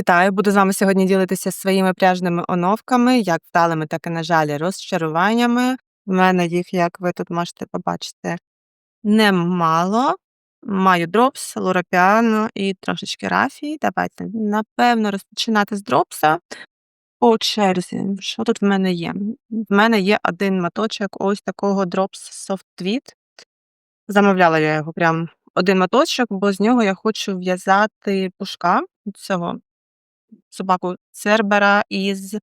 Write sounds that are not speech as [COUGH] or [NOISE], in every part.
Вітаю! Буду з вами сьогодні ділитися своїми пряжними оновками, як вдалими, так і, на жаль, розчаруваннями. В мене їх, як ви тут можете побачити, немало. Маю дропс, лорапіано і трошечки рафії. Давайте, напевно, розпочинати з дропса. По черзі, що тут в мене є? В мене є один моточок ось такого дропс Soft Tweed. Замовляла я його прям один моточок, бо з нього я хочу в'язати пушка цього собаку Цербера із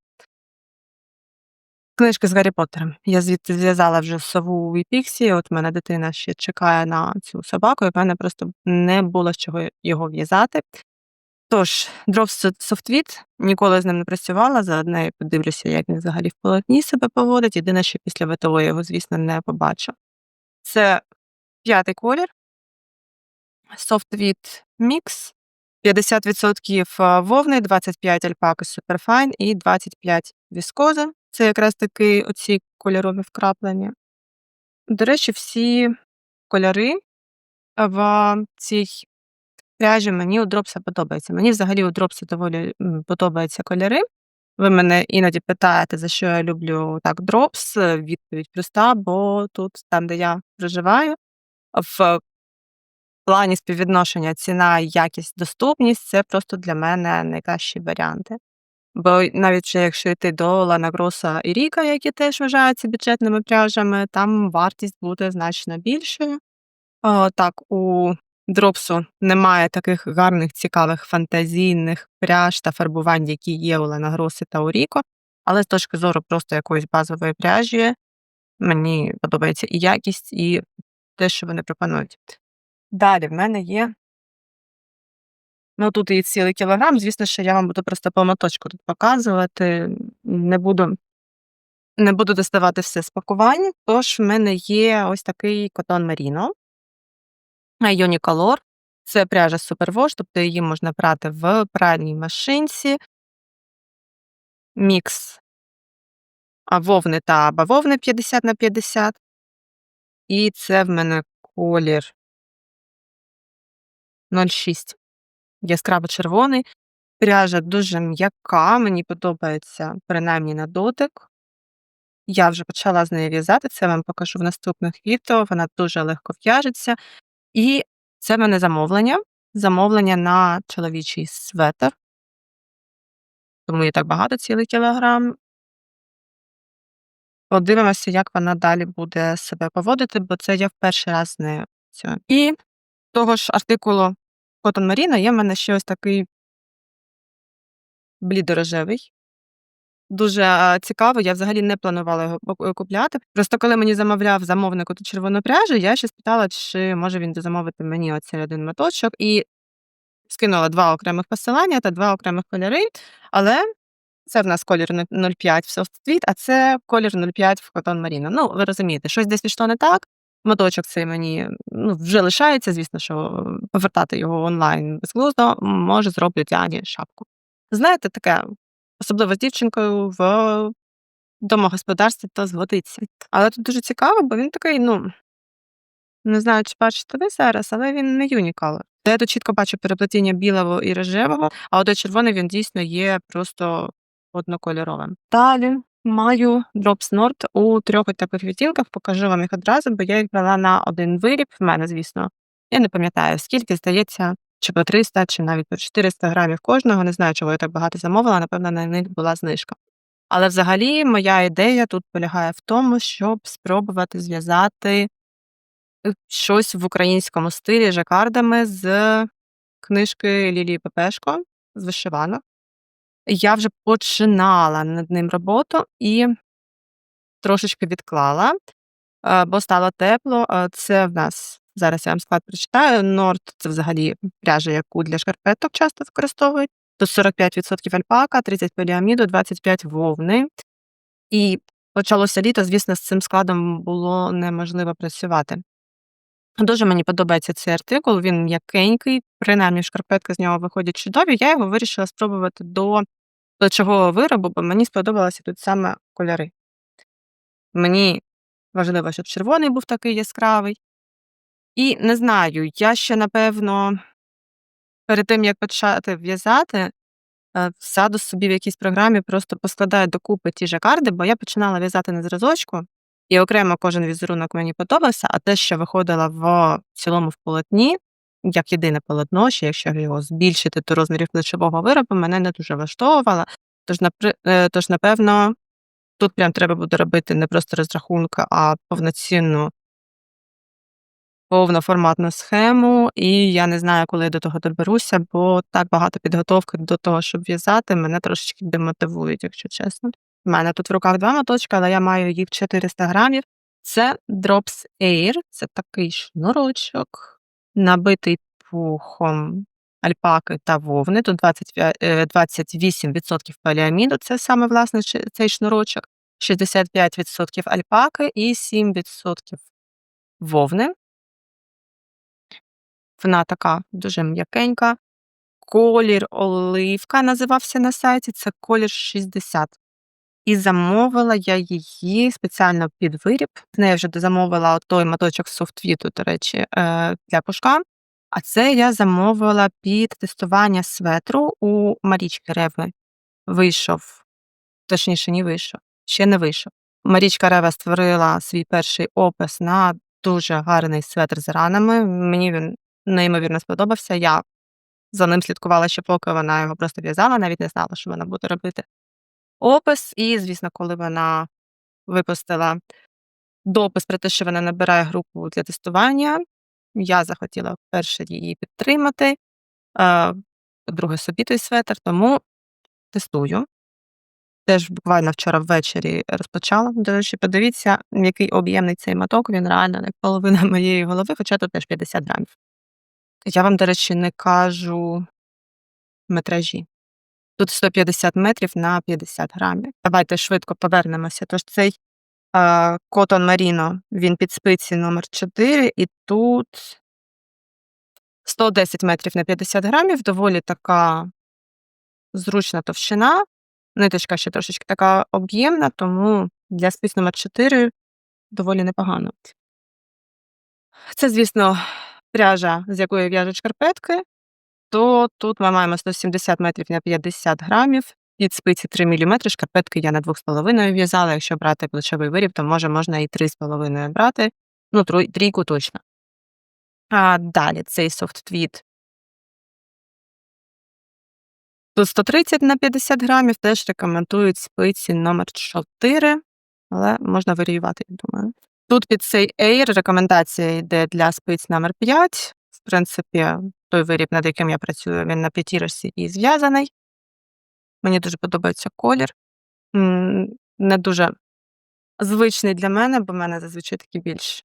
книжки з Гаррі Поттером. Я звідти зв'язала вже сову і Піксі. От мене дитина ще чекає на цю собаку, і в мене просто не було з чого його в'язати. Тож, Drops Softwit, ніколи з ним не працювала, заодно я подивлюся, як він взагалі в полотні себе поводить. Єдине, що після ВТО я його, звісно, не побачу. Це п'ятий колір. Softwit Mix. 50% вовни, 25 альпаки Superfine і 25 віскоза. Це якраз таки оці кольорові вкраплення. До речі, всі кольори в цій пряжі мені у дропса подобаються. Мені взагалі у дропса доволі подобаються кольори. Ви мене іноді питаєте, за що я люблю так дропс. Відповідь проста, бо тут, там, де я проживаю, в плані співвідношення ціна, якість, доступність це просто для мене найкращі варіанти. Бо навіть якщо йти до Лана Гроса і Ріка, які теж вважаються бюджетними пряжами, там вартість буде значно більшою. О, так, у дропсу немає таких гарних, цікавих фантазійних пряж та фарбувань, які є у Лана Гроси та у Ріко. Але з точки зору просто якоїсь базової пряжі, мені подобається і якість, і те, що вони пропонують. Далі в мене є Ну, тут і цілий кілограм. Звісно, що я вам буду просто по моточку тут показувати. Не буду не буду доставати все з пакування. Тож в мене є ось такий котон Merino Unicolor. Це пряжа Superwash, тобто її можна прати в пральній машинці. Мікс вовни та бавовни 50 на 50. І це в мене колір 06 яскраво червоний. Пряжа дуже м'яка, мені подобається принаймні на дотик. Я вже почала з нею в'язати, це вам покажу в наступних відео. Вона дуже легко в'яжеться. І це в мене замовлення. Замовлення на чоловічий светр. Тому є так багато, цілий кілограм. Подивимося, як вона далі буде себе поводити, бо це я в перший раз з нею. І того ж артикулу Cotton Marina є в мене ще ось такий блідорожевий. Дуже цікаво, я взагалі не планувала його купляти. Просто коли мені замовляв замовник оту червону пряжу, я ще спитала, чи може він дозамовити мені оцей один моточок, і скинула два окремих посилання та два окремих кольори. Але це в нас колір 0,5 в Soft Tweed, а це колір 0,5 в Cotton Marina. Ну, ви розумієте, щось десь пішло не так. Моточок цей мені ну, вже лишається, звісно, що повертати його онлайн безглуздо, може, зроблю Діані шапку. Знаєте, таке, особливо з дівчинкою в домогосподарстві то згодиться. Але тут дуже цікаво, бо він такий, ну, не знаю, чи бачите ви зараз, але він не юнікалор. Я тут чітко бачу переплетіння білого і рожевого, а от червоний він дійсно є просто однокольоровим. Далі Маю Drops у трьох таких відтінках, покажу вам їх одразу, бо я їх брала на один виріб. В мене, звісно, я не пам'ятаю, скільки, здається, чи по 300, чи навіть по 400 грамів кожного. Не знаю, чого я так багато замовила, напевно, на них була знижка. Але взагалі моя ідея тут полягає в тому, щоб спробувати зв'язати е, щось в українському стилі жакардами з книжки Лілії Пепешко з вишиванок. Я вже починала над ним роботу і трошечки відклала, е, бо стало тепло. Е, це в нас зараз я вам склад прочитаю. Норд це взагалі пряжа, яку для шкарпеток часто використовують. Тут 45% альпака, 30 поліаміду, 25 вовни. І почалося літо, звісно, з цим складом було неможливо працювати. Дуже мені подобається цей артикул, він м'якенький, принаймні шкарпетки з нього виходять чудові. Я його вирішила спробувати до плечового виробу, бо мені сподобалися тут саме кольори. Мені важливо, щоб червоний був такий яскравий. І не знаю, я ще, напевно, перед тим, як почати в'язати, е, сяду собі в якійсь програмі, просто поскладаю докупи ті жакарди, бо я починала в'язати на зразочку, і окремо кожен візерунок мені подобався, а те, що виходило в цілому в полотні, як єдине полотно, ще якщо його збільшити до розмірів плечового виробу, мене не дуже влаштовувало. Тож, е, тож, напевно, тут прям треба буде робити не просто розрахунки, а повноцінну повноформатну схему, і я не знаю, коли я до того доберуся, бо так багато підготовки до того, щоб в'язати, мене трошечки демотивують, якщо чесно. У мене тут в руках два моточки, але я маю їх 400 грамів. Це Drops Air, це такий шнурочок, набитий пухом альпаки та вовни. Тут 25, е, 28% поліаміду, це саме власне цей шнурочок, 65% альпаки і 7% вовни. Вона така дуже м'якенька. Колір оливка називався на сайті, це колір 60. І замовила я її спеціально під виріб. З нею вже замовила той моточок софтвіту, до речі, е, для пушка. А це я замовила під тестування светру у Марічки Реви. Вийшов, точніше, не вийшов, ще не вийшов. Марічка Рева створила свій перший опис на дуже гарний светр з ранами. Мені він неймовірно сподобався. Я за ним слідкувала ще поки вона його просто в'язала, навіть не знала, що вона буде робити опис. І, звісно, коли вона випустила допис про те, що вона набирає групу для тестування, я захотіла перше її підтримати, по-друге, собі той светр, тому тестую. Теж буквально вчора ввечері розпочала. До речі, подивіться, який об'ємний цей моток, він реально як половина [LAUGHS] моєї голови, хоча тут теж 50 грамів. Я вам, до речі, не кажу метражі. Тут 150 метрів на 50 грамів. Давайте швидко повернемося. Тож цей Cotton Merino, він під спиці номер 4, і тут 110 метрів на 50 грамів, доволі така зручна товщина. Ниточка ще трошечки така об'ємна, тому для спиць номер 4 доволі непогано. Це, звісно, пряжа, з якої в'яжуть шкарпетки, то тут ми маємо 170 метрів на 50 грамів. Під спиці 3 мм, шкарпетки я на 2,5 в'язала. Якщо брати плечовий виріб, то може можна і 3,5 брати. Ну, трійку точно. А далі цей софт-твіт. Тут 130 на 50 грамів, теж рекомендують спиці номер 4, але можна варіювати, я думаю. Тут під цей Air рекомендація йде для спиць номер 5. Принципі, той виріб, над яким я працюю, він на п'ятірочці і зв'язаний. Мені дуже подобається колір. Не дуже звичний для мене, бо в мене зазвичай такі більш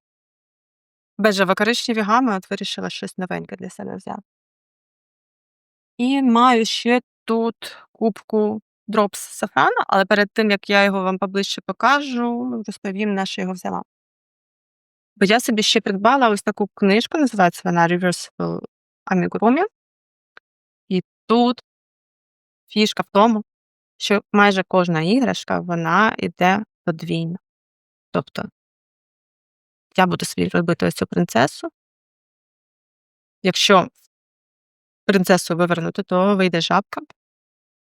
бежево-коричневі гами, от вирішила щось новеньке для себе взяти. І маю ще тут кубку Drops Сафрана, але перед тим, як я його вам поближче покажу, розповім, на що його взяла. Бо я собі ще придбала ось таку книжку, називається вона Reversible Amigurumi. І тут фішка в тому, що майже кожна іграшка вона йде подвійно. Тобто я буду собі робити ось цю принцесу. Якщо принцесу вивернути, то вийде жабка.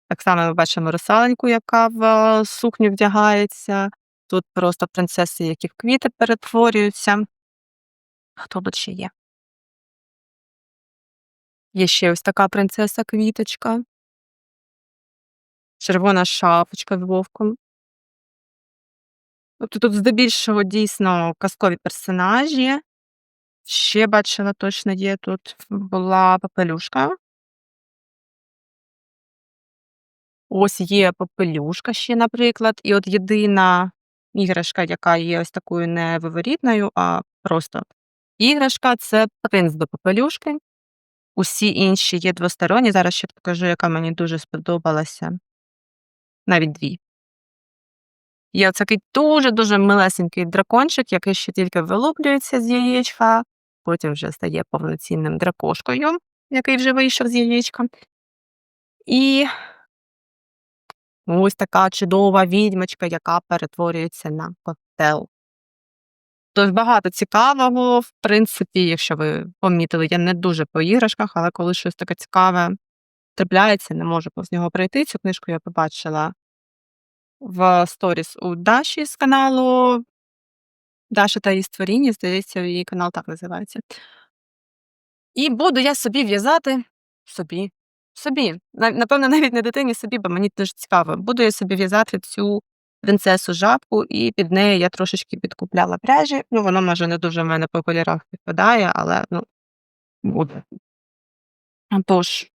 Так само ми бачимо русаленьку, яка в сукню вдягається. Тут просто принцеси, які в квіти перетворюються. Хто тут ще є? Є ще ось така принцеса-квіточка. Червона шапочка з вовком. Тобто тут здебільшого дійсно казкові персонажі. Ще бачила, точно є тут була попелюшка. Ось є попелюшка ще, наприклад. І от єдина іграшка, яка є ось такою не виворітною, а просто іграшка це принц до попелюшки. Усі інші є двосторонні. Зараз ще покажу, яка мені дуже сподобалася. Навіть дві. Є такий дуже-дуже милесенький дракончик, який ще тільки вилуплюється з яєчка, потім вже стає повноцінним дракошкою, який вже вийшов з яєчка. І ось така чудова відьмочка, яка перетворюється на котел. Тож багато цікавого. В принципі, якщо ви помітили, я не дуже по іграшках, але коли щось таке цікаве, трапляється, не можу повз нього пройти. Цю книжку я побачила в сторіс у Даші з каналу Даша та її створіння, здається, її канал так називається. І буду я собі в'язати собі. Собі. Напевно, навіть не дитині собі, бо мені дуже цікаво. Буду я собі в'язати цю принцесу жабку, і під неї я трошечки підкупляла пряжі. Ну, воно може не дуже в мене по кольорах підпадає, але ну, буде. Тож,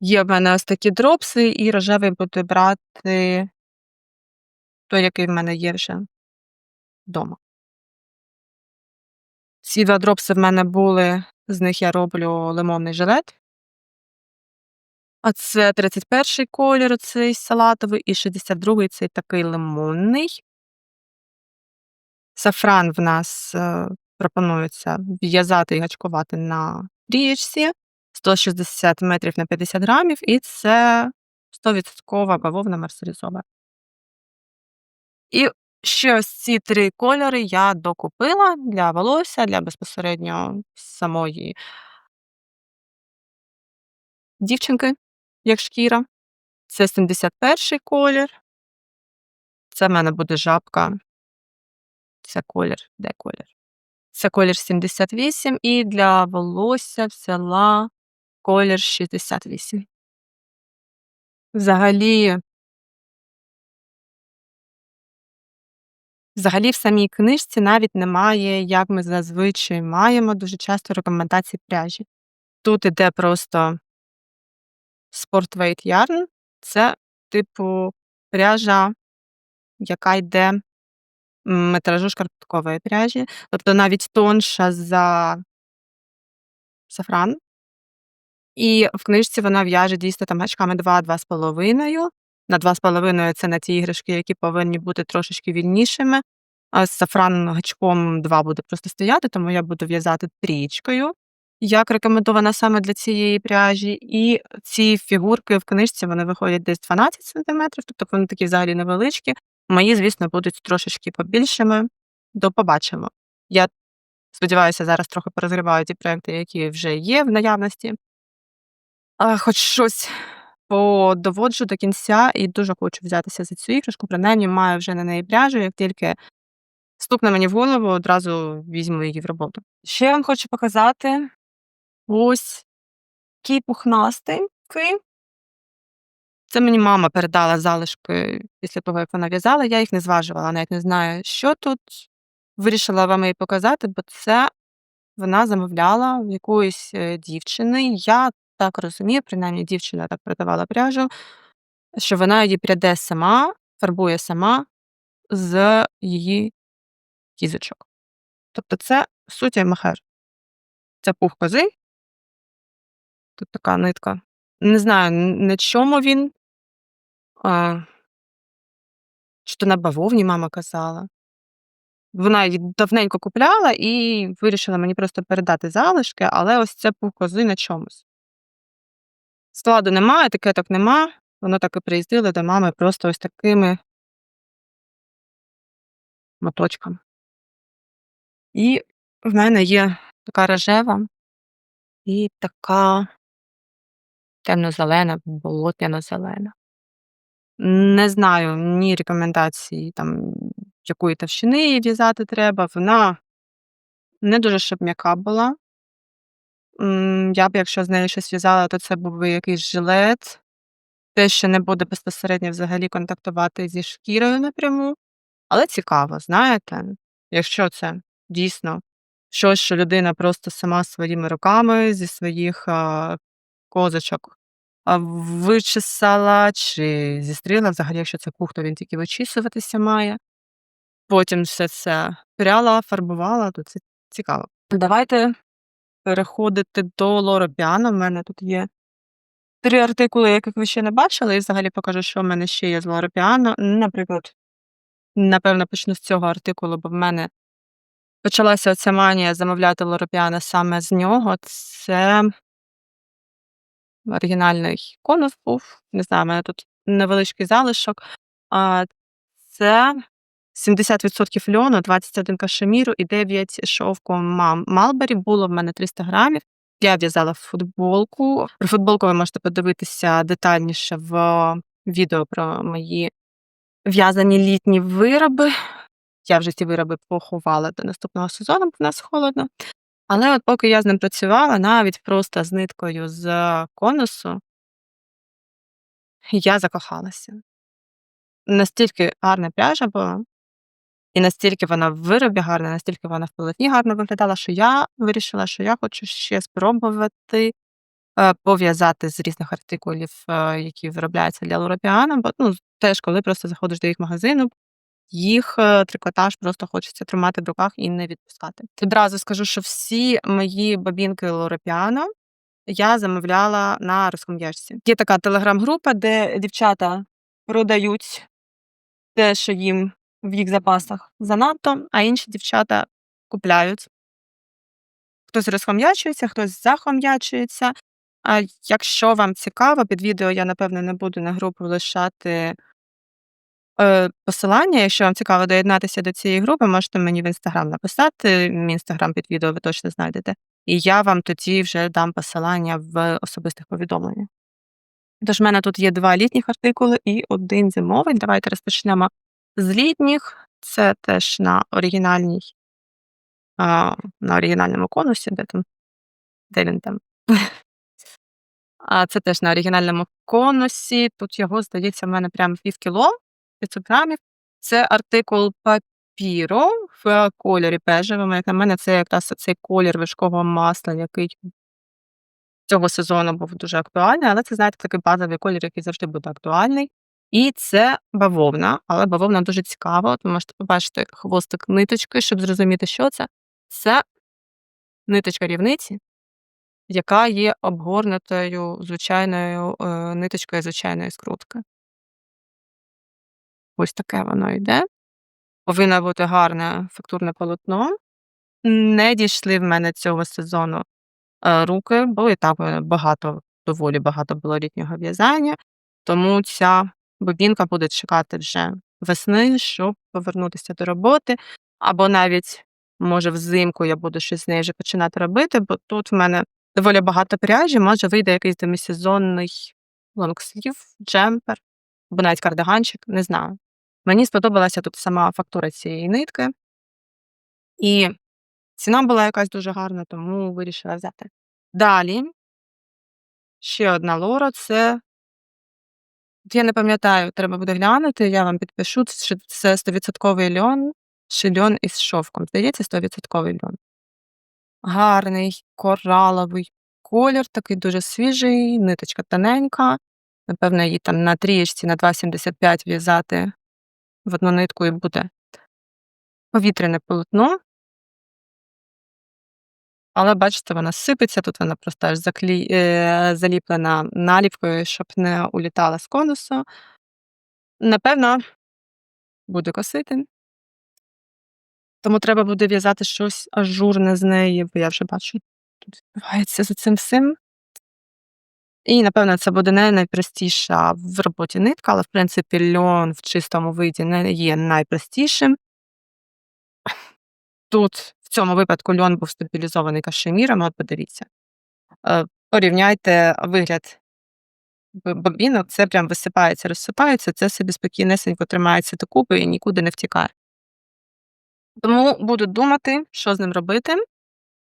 є в мене ось такі дропси, і рожевий буду брати той, який в мене є вже вдома. Ці два дропси в мене були, з них я роблю лимонний жилет. А це 31 колір, цей салатовий, і 62-й цей такий лимонний. Сафран в нас е, пропонується в'язати і гачкувати на трієчці 160 метрів на 50 грамів, і це 100% бавовна мерсерізова. І ще ось ці три кольори я докупила для волосся, для безпосередньо самої дівчинки, як шкіра. Це 71 колір. Це в мене буде жабка. Це колір. Де колір? Це колір 78, і для волосся взяла колір 68. Взагалі, взагалі в самій книжці навіть немає, як ми зазвичай маємо дуже часто рекомендації пряжі. Тут іде просто Sportweight Yarn. Це, типу, пряжа, яка йде метражу шкарпеткової пряжі, тобто навіть тонша за сафран. І в книжці вона в'яже дійсно там гачками 2-2,5. На 2,5 це на ті іграшки, які повинні бути трошечки вільнішими. А з сафран гачком 2 буде просто стояти, тому я буду в'язати трієчкою, як рекомендована саме для цієї пряжі. І ці фігурки в книжці вони виходять десь 12 см, тобто вони такі взагалі невеличкі. Мої, звісно, будуть трошечки побільшими. До побачимо. Я сподіваюся, зараз трохи порозриваю ті проекти, які вже є в наявності. А, хоч щось подоводжу до кінця і дуже хочу взятися за цю іграшку. Принаймні маю вже на неї пряжу, як тільки стукне мені в голову, одразу візьму її в роботу. Ще вам хочу показати ось такий пухнастенький. Це мені мама передала залишки після того, як вона в'язала. Я їх не зважувала, навіть не знаю, що тут. Вирішила вам її показати, бо це вона замовляла в якоїсь е, дівчини. Я так розумію, принаймні дівчина так продавала пряжу, що вона її пряде сама, фарбує сама з її кізочок. Тобто це суті махер. Це пух кози. Тут така нитка. Не знаю, на чому він. А, чи то на бавовні мама казала. Вона її давненько купляла і вирішила мені просто передати залишки, але ось це пух кози на чомусь. Складу немає, етикеток нема. Воно так і приїздило до мами просто ось такими моточками. І в мене є така рожева і така темно-зелена, болотяно-зелена. Не знаю ні рекомендацій, там, якої товщини її в'язати треба. Вона не дуже щоб м'яка була. Я б, якщо з нею щось в'язала, то це був би якийсь жилет. Те, що не буде безпосередньо взагалі контактувати зі шкірою напряму. Але цікаво, знаєте, якщо це дійсно щось, що людина просто сама своїми руками зі своїх козочок вичесала чи зістріла, взагалі, якщо це то він тільки вичісуватися має. Потім все це пряла, фарбувала, то це цікаво. Давайте переходити до лоропіано. У мене тут є три артикули, яких ви ще не бачили, і взагалі покажу, що в мене ще є з лоропіано. Наприклад, напевно, почну з цього артикулу, бо в мене почалася оця манія замовляти лоропіано саме з нього. Це оригінальний конус був. Не знаю, у мене тут невеличкий залишок. Це 70% льону, 21 кашеміру і 9 шовку. Малбері було в мене 300 грамів. Я в'язала футболку. Про футболку ви можете подивитися детальніше в відео про мої в'язані літні вироби. Я вже ці вироби поховала до наступного сезону, бо в нас холодно. Але от поки я з ним працювала, навіть просто з ниткою з конусу я закохалася. Настільки гарна пряжа була, і настільки вона в виробі гарна, настільки вона в полотні гарно виглядала, що я вирішила, що я хочу ще спробувати, е, пов'язати з різних артикулів, е, які виробляються для Лора бо, ну, теж коли просто заходиш до їх магазину, їх, е, трикотаж просто хочеться тримати в руках і не відпускати. Одразу скажу, що всі мої бабінки Лора я замовляла на розхом'ячці. Є така телеграм-група, де дівчата продають те, що їм в їх запасах занадто, а інші дівчата купляють. Хтось розхом'ячується, хтось захом'ячується. А якщо вам цікаво, під відео я, напевно, не буду на групу лишати е, посилання. Якщо вам цікаво доєднатися до цієї групи, можете мені в інстаграм написати. Мій інстаграм під відео ви точно знайдете. І я вам тоді вже дам посилання в особистих повідомленнях. Тож в мене тут є два літніх артикули і один зимовий. Давайте розпочнемо з літніх. Це теж на оригінальній, а, на оригінальному конусі, де там, де він там. [LAUGHS] А це теж на оригінальному конусі. Тут його, здається, в мене прямо пів кіло, 500 грамів. Це артикул папіро в кольорі бежевому. Як на мене, це якраз цей колір вишкового масла, який цього сезону був дуже актуальний, але це, знаєте, такий базовий колір, який завжди буде актуальний. І це бавовна, але бавовна дуже цікава. Ви можете побачити хвостик ниточки, щоб зрозуміти, що це. Це ниточка рівниці, яка є обгорнутою звичайною е, ниточкою звичайної скрутки. Ось таке воно йде. Повинно бути гарне фактурне полотно. Не дійшли в мене цього сезону е, руки, бо і так е, багато, доволі багато було літнього в'язання, тому ця бобінка буде чекати вже весни, щоб повернутися до роботи. Або навіть, може, взимку я буду щось з нею вже починати робити, бо тут в мене доволі багато пряжі, може вийде якийсь демисезонний лонгслів, джемпер, або навіть кардиганчик, не знаю. Мені сподобалася тут сама фактура цієї нитки, і ціна була якась дуже гарна, тому вирішила взяти. Далі ще одна лора це я не пам'ятаю, треба буде глянути, я вам підпишу, це 100% льон чи льон із шовком. Здається, 100% льон. Гарний кораловий колір, такий дуже свіжий, ниточка тоненька. Напевно, її там на трієчці на 2,75 в'язати в одну нитку і буде повітряне полотно. Але бачите, вона сипеться, тут вона просто аж заклі... е, заліплена наліпкою, щоб не улітала з конусу. Напевно, буду косити. Тому треба буде в'язати щось ажурне з неї, бо я вже бачу, тут відбувається за цим всім. І, напевно, це буде не найпростіша в роботі нитка, але, в принципі, льон в чистому виді не є найпростішим. Тут в цьому випадку льон був стабілізований кашеміром, от подивіться. Е, порівняйте вигляд бобінок, це прям висипається, розсипається, це собі спокійнесенько тримається докупи і нікуди не втікає. Тому буду думати, що з ним робити.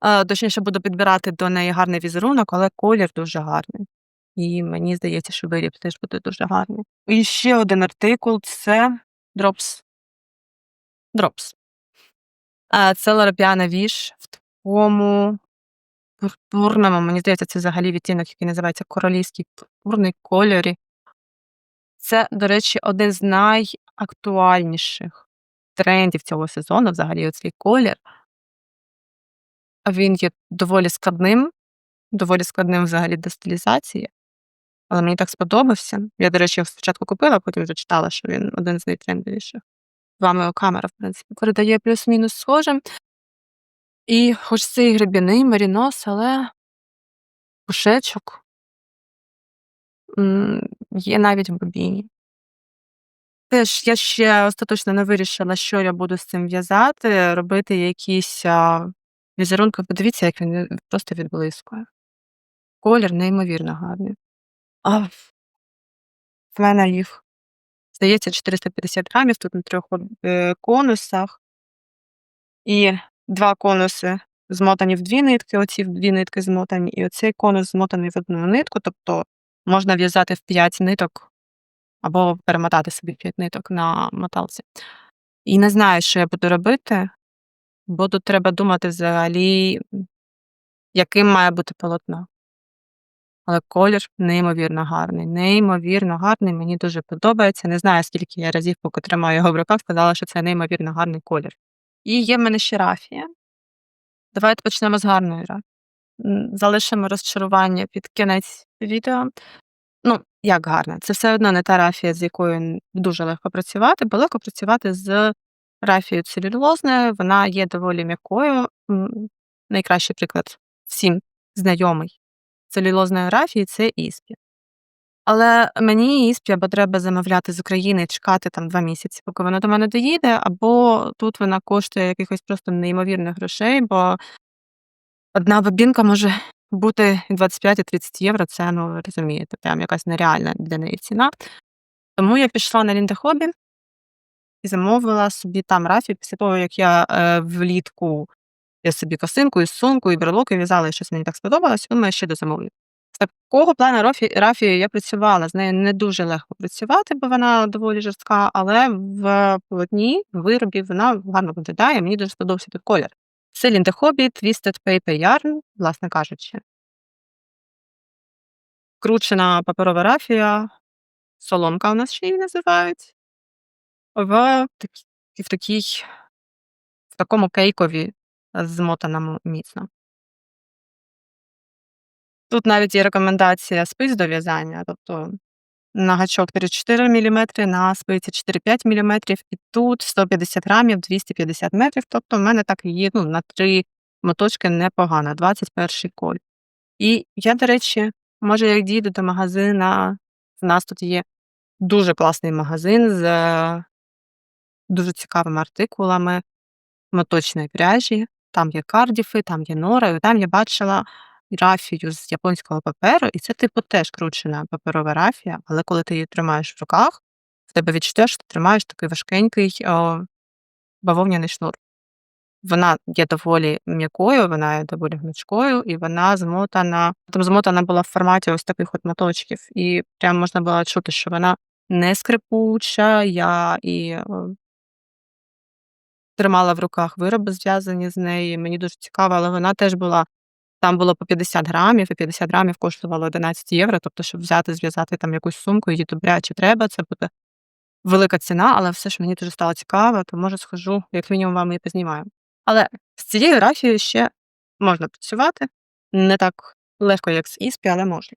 Е, точніше, буду підбирати до неї гарний візерунок, але колір дуже гарний. І мені здається, що виріб теж буде дуже гарний. І ще один артикул це Drops. Drops. Це Ларапіана Віш в такому пурпурному, мені здається, це взагалі відтінок, який називається королівський пурпурний кольорі. Це, до речі, один з найактуальніших трендів цього сезону, взагалі, оцей колір. Він є доволі складним, доволі складним взагалі до стилізації, але мені так сподобався. Я, до речі, його спочатку купила, потім вже читала, що він один з найтрендовіших вами камера, в принципі, передає плюс-мінус схоже. І хоч це і гребіний мерінос, але пушечок є навіть в бобіні. Теж я ще остаточно не вирішила, що я буду з цим в'язати, робити якісь візерунки. Подивіться, як він просто відблискує. Колір неймовірно гарний. А в мене їх, здається, 450 грамів, тут на 3 от е, конусах. І 2 конуси змотані в 2 нитки, оці в 2 нитки змотані, і оцей конус змотаний в 1 нитку, тобто можна в'язати в 5 ниток або перемотати собі 5 ниток на моталці. І не знаю, що я буду робити, бо тут треба думати взагалі, яким має бути полотно. Але колір неймовірно гарний, неймовірно гарний, мені дуже подобається. Не знаю, скільки я разів, поки тримаю його в руках, сказала, що це неймовірно гарний колір. І є в мене ще рафія. Давайте почнемо з гарної рафії. Залишимо розчарування під кінець відео. Ну, як гарна, це все одно не та рафія, з якою дуже легко працювати, бо легко працювати з рафією целюлозною, вона є доволі м'якою. Найкращий приклад всім знайомий целюлозної рафії- це Іспі. Але мені Іспі або треба замовляти з України і чекати там 2 місяці, поки вона до мене доїде, або тут вона коштує якихось просто неймовірних грошей, бо одна бобінка може бути і 25-30 євро. Це, ну, ви розумієте, прям якась нереальна для неї ціна. Тому я пішла на Ліндехобі і замовила собі там рафію після того, як я, е, влітку я собі косинку і сумку, і брелоки в'язала, і щось мені так сподобалось, думаю, ще дозамовлю. З такого плану рофі рафією я працювала, з нею не дуже легко працювати, бо вона доволі жорстка, але в полотні, виробі вона гарно виглядає, мені дуже сподобався той колір. Це Lindehobby Twisted Paper Yarn, власне кажучи. Кручена паперова рафія, соломка у нас ще її називають. В в такій в такому кейкові, змотаному міцно. Тут навіть є рекомендація спиць до в'язання, тобто на гачок 3-4 міліметри, на спиці 4-5 міліметрів, і тут 150 грамів, 250 метрів. Тобто в мене так є, ну, на 3 моточки непогано, 21 колір. І я, до речі, може, як дійду до магазина, в нас тут є дуже класний магазин з дуже цікавими артикулами моточної пряжі. Там є кардіфи, там є нора, і там я бачила рафію з японського паперу, і це, типу, теж кручена паперова рафія, але коли ти її тримаєш в руках, в тебе відчуття, що ти тримаєш такий важкенький, о, бавовняний шнур. Вона є доволі м'якою, вона є доволі гнучкою, і вона змотана там змотана була в форматі ось таких от моточків, і прям можна було чути, що вона не скрипуча. Я і, тримала в руках вироби, зв'язані з неї, мені дуже цікаво, але вона теж була там було по 50 грамів, і 50 грамів коштувало 11 євро. Тобто, щоб взяти, зв'язати там якусь сумку, її добряче треба, це буде велика ціна, але все ж мені дуже стало цікаво, то може схожу, як мінімум вам її познімаю. Але з цією рафією ще можна працювати. Не так легко, як з Іспі, але можна.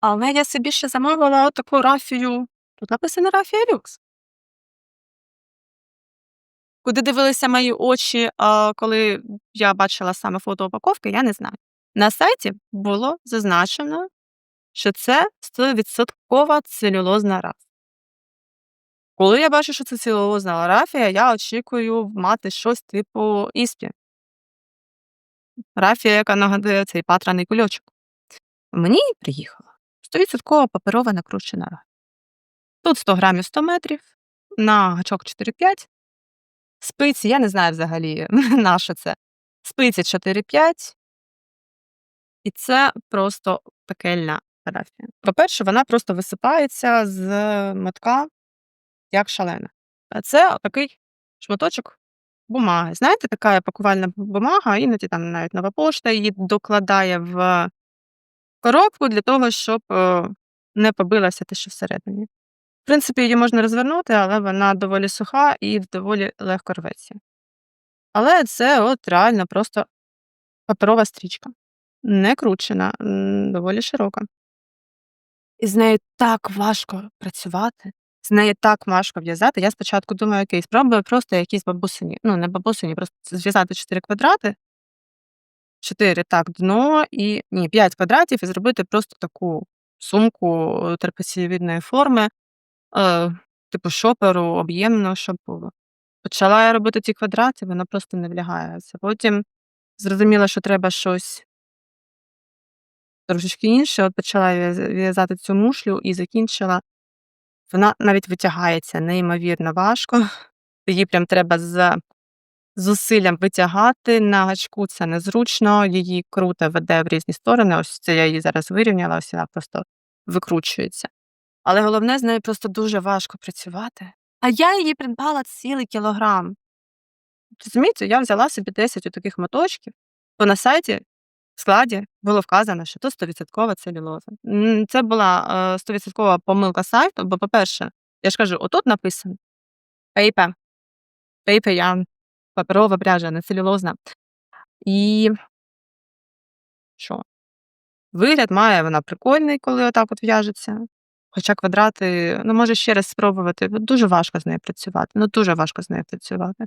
Але я собі ще замовила отаку рафію. Тут написано "Рафія люкс". Куди дивилися мої очі, коли я бачила саме фото упаковки, я не знаю. На сайті було зазначено, що це 100% целюлозна рафія. Коли я бачу, що це целюлозна рафія, я очікую мати щось типу Іспі. Рафія, яка нагадує цей патраний кульочок. Мені приїхала 100% паперова накручена рафія. Тут 100 грамів 100 метрів, на гачок 4-5. Спиці, я не знаю взагалі, [LAUGHS] нащо це. Спиці 4-5. І це просто пекельна рафія. По-перше, вона просто висипається з мотка як шалена. Це такий шматочок бумаги. Знаєте, така пакувальна бумага, іноді там навіть Нова пошта її докладає в коробку для того, щоб, е, не побилося те, що всередині. Принципі, її можна розвернути, але вона доволі суха і доволі легко рветься. Але це от реально просто паперова стрічка. Не кручена, доволі широка. І з нею так важко працювати, з нею так важко в'язати. Я спочатку думаю: "Окей, спробую просто якісь бабусині", ну, не бабусині, просто зв'язати 4 квадрати. 4, так, дно і ні, 5 квадратів і зробити просто таку сумку трапецієвидної форми, е, типу шоперу, об'ємну, щоб було. Почала я робити ті квадрати, воно просто не влягається. Потім зрозуміла, що треба щось трошечки інше. От почала в'яз в'язати цю мушлю і закінчила. Вона навіть витягається неймовірно важко. Її прям треба з зусиллям витягати. На гачку це незручно, її круто веде в різні сторони. Ось це я її зараз вирівняла, ось вона просто викручується. Але головне, з нею просто дуже важко працювати. А я її придбала цілий кілограм. Розумієте, я взяла собі 10 отаких моточків, бо на сайті в складі було вказано, що то 100% целюлоза. Це була, е, 100% помилка сайту, бо, по-перше, я ж кажу, отут написано paper, paper yarn, паперова пряжа, не целюлозна. І що? Вигляд має вона прикольний, коли отак от в'яжеться. Хоча квадрати, ну, може ще раз спробувати. Дуже важко з нею працювати. Ну, дуже важко з нею працювати.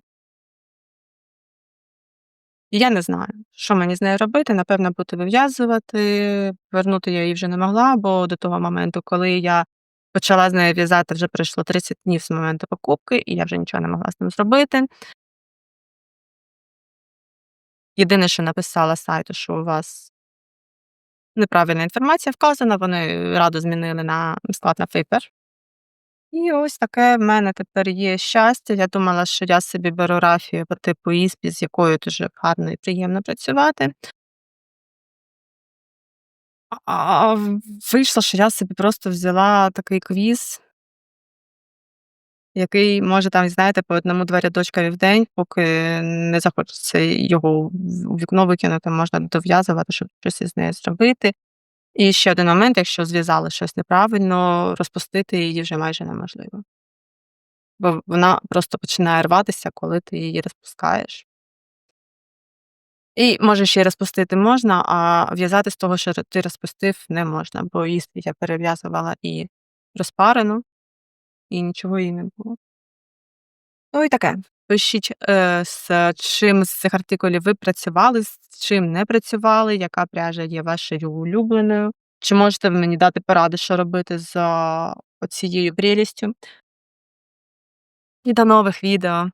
Я не знаю, що мені з нею робити. Напевно, буду вив'язувати. Вернути я її вже не могла, бо до того моменту, коли я почала з нею в'язати, вже пройшло 30 днів з моменту покупки, і я вже нічого не могла з ним зробити. Єдине, що написала сайту, що у вас неправильна інформація вказана, вони радо змінили на склад на фейпер. І ось таке в мене тепер є щастя. Я думала, що я собі беру рафію по типу Іспі, з якою дуже гарно і приємно працювати. А вийшло, що я собі просто взяла такий квіз який може там, знаєте, по 1-2 рядочкові в день, поки не захочеться його у вікно викинути, можна дов'язувати, щоб щось із нею зробити. І ще один момент, якщо зв'язали щось неправильно, розпустити її вже майже неможливо. Бо вона просто починає рватися, коли ти її розпускаєш. І може ще розпустити можна, а в'язати з того, що ти розпустив, не можна, бо Іспі я перев'язувала і розпарену, і нічого їй не було. Ну і таке. Пишіть, е, з чим з цих артикулів ви працювали, з чим не працювали, яка пряжа є вашою улюбленою. Чи можете ви мені дати поради, що робити з оцією прелістю. І до нових відео.